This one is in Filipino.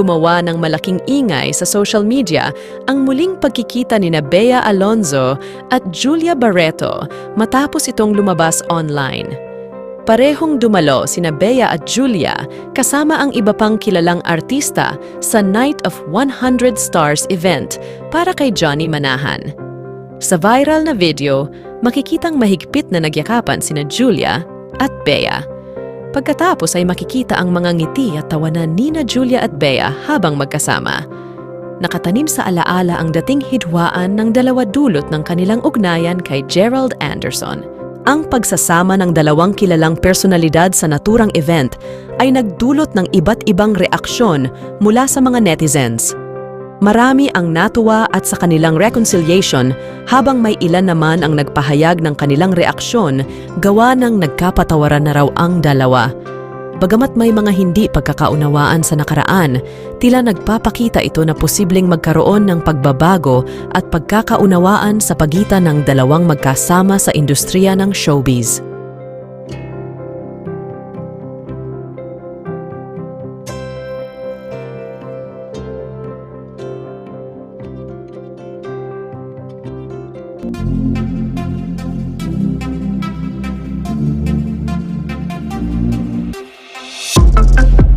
gumawa ng malaking ingay sa social media ang muling pagkikita ni na Bea Alonzo at Julia Barreto matapos itong lumabas online. Parehong dumalo sina Bea at Julia kasama ang iba pang kilalang artista sa Night of 100 Stars event para kay Johnny Manahan. Sa viral na video, makikitang mahigpit na nagyakapan sina Julia at Bea. Pagkatapos ay makikita ang mga ngiti at tawanan ni na Julia at Bea habang magkasama. Nakatanim sa alaala ang dating hidwaan ng dalawa dulot ng kanilang ugnayan kay Gerald Anderson. Ang pagsasama ng dalawang kilalang personalidad sa naturang event ay nagdulot ng iba't ibang reaksyon mula sa mga netizens. Marami ang natuwa at sa kanilang reconciliation habang may ilan naman ang nagpahayag ng kanilang reaksyon gawa ng nagkapatawaran na raw ang dalawa. Bagamat may mga hindi pagkakaunawaan sa nakaraan, tila nagpapakita ito na posibleng magkaroon ng pagbabago at pagkakaunawaan sa pagitan ng dalawang magkasama sa industriya ng showbiz. Thank you.